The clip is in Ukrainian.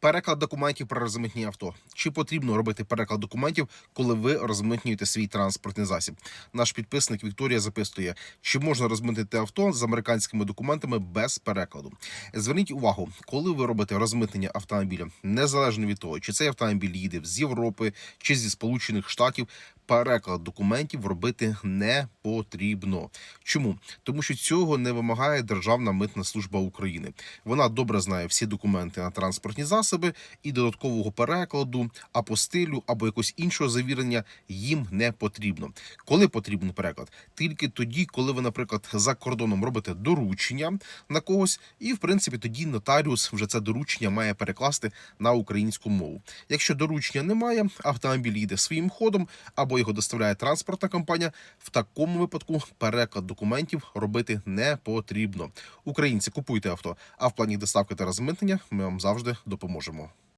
Переклад документів про розмитні авто. Чи потрібно робити переклад документів, коли ви розмитнюєте свій транспортний засіб? Наш підписник Вікторія записує, чи можна розмитнити авто з американськими документами без перекладу. Зверніть увагу, коли ви робите розмитнення автомобіля, незалежно від того, чи цей автомобіль їде з Європи чи зі Сполучених Штатів. Переклад документів робити не потрібно. Чому? Тому що цього не вимагає Державна митна служба України. Вона добре знає всі документи на транспортні засоби і додаткового перекладу, апостилю або якогось іншого завірення їм не потрібно. Коли потрібен переклад? Тільки тоді, коли ви, наприклад, за кордоном робите доручення на когось, і в принципі тоді нотаріус вже це доручення має перекласти на українську мову. Якщо доручення немає, автомобіль їде своїм ходом або його доставляє транспортна компанія. В такому випадку переклад документів робити не потрібно. Українці купуйте авто, а в плані доставки та розмитнення ми вам завжди допоможемо.